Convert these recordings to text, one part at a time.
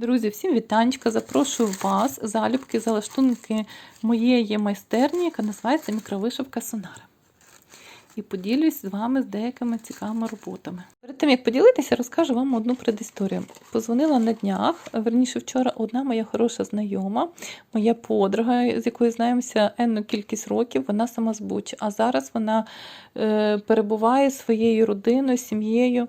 Друзі, всім вітанечка! Запрошую вас залюбки, залаштунки моєї майстерні, яка називається мікровишивка Сонара. І поділюсь з вами з деякими цікавими роботами. Перед тим, як поділитися, розкажу вам одну предісторію. Позвонила на днях, верніше вчора, одна моя хороша знайома, моя подруга, з якою знаємося енну кількість років, вона сама з Бучі. А зараз вона е, перебуває своєю родиною, сім'єю е,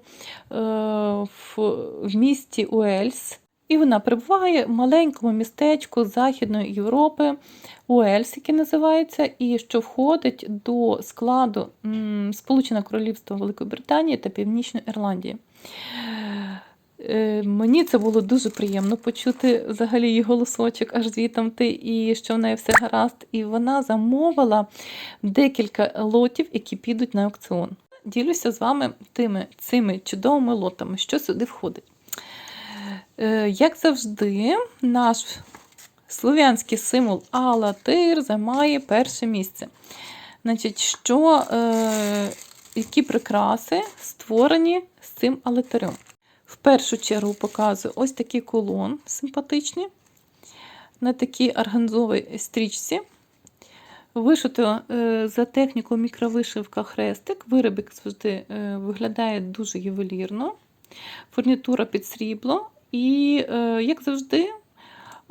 в, в місті Уельс. І вона перебуває в маленькому містечку Західної Європи, Уельс, який називається, і що входить до складу Сполученого Королівства Великої Британії та Північної Ірландії. Е, Мені це було дуже приємно почути взагалі її голосочок, аж звітамти, і що в неї все гаразд. І вона замовила декілька лотів, які підуть на аукціон. Ділюся з вами тими цими чудовими лотами, що сюди входить. Е, Як завжди, наш слов'янський символ Алатир займає перше місце. Значить, що, е, Які прикраси створені з цим алатирем? В першу чергу показую ось такий колон симпатичний на такій органзовій стрічці. Вишито е, за технікою мікровишивка хрестик. Виробик завжди е, виглядає дуже ювелірно. Фурнітура під срібло. І, е, як завжди,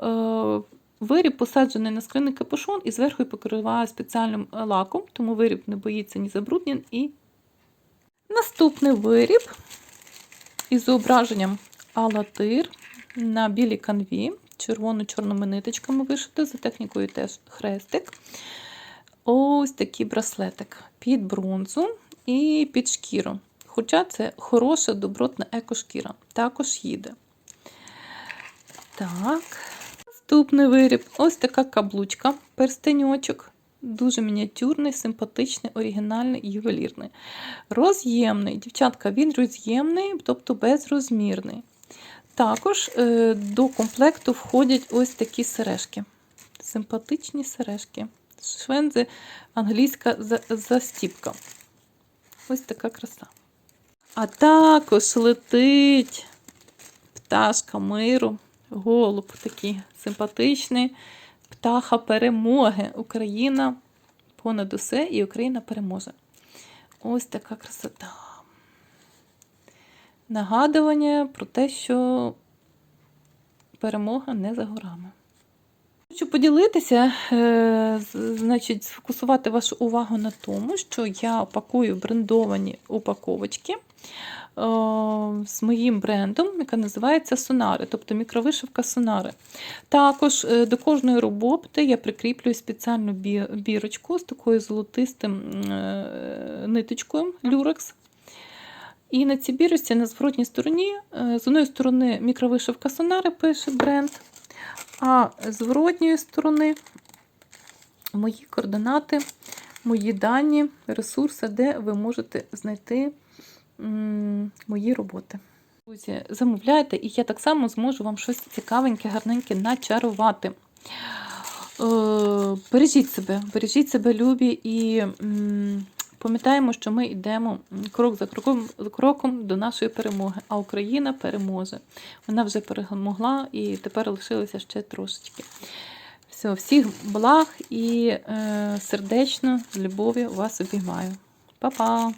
е, виріб посаджений на скринний капюшон і зверху покриває спеціальним лаком, тому виріб не боїться ні забруднень. І наступний виріб із зображенням алатир на білій канві, червоно-чорними ниточками вишити, за технікою теж хрестик. Ось такий браслетик під бронзу і під шкіру. Хоча це хороша, добротна екошкіра. Також їде. Так, наступний виріб ось така каблучка, перстеньочок. Дуже мініатюрний, симпатичний, оригінальний ювелірний. Роз'ємний. Дівчатка, він роз'ємний, тобто безрозмірний. Також е, до комплекту входять ось такі сережки. Симпатичні сережки. Швензи англійська застіпка. Ось така краса. А також летить пташка миру, голуб такий симпатичний, птаха перемоги. Україна понад усе і Україна переможе. Ось така красота. Нагадування про те, що перемога не за горами. Хочу поділитися, е, значить, сфокусувати вашу увагу на тому, що я пакую брендовані упаковочки е, з моїм брендом, яка називається Сонари, тобто мікровишивка Сонари. Також е, до кожної роботи я прикріплюю спеціальну бірочку з такою золотистим ниточкою люрекс. І на цій бірочці на зворотній стороні, з одної сторони, мікровишивка Сонари пише бренд. А зворотньої сторони мої координати, мої дані, ресурси, де ви можете знайти мої роботи. Друзі, замовляйте, і я так само зможу вам щось цікавеньке, гарненьке начарувати. Е, бережіть себе, бережіть себе, любі, і пам'ятаємо, що ми йдемо крок за кроком, кроком до нашої перемоги. А Україна переможе. Вона вже перемогла і тепер лишилося ще трошечки. Все, всіх благ і е, сердечно з любов'ю вас обіймаю. Па-па!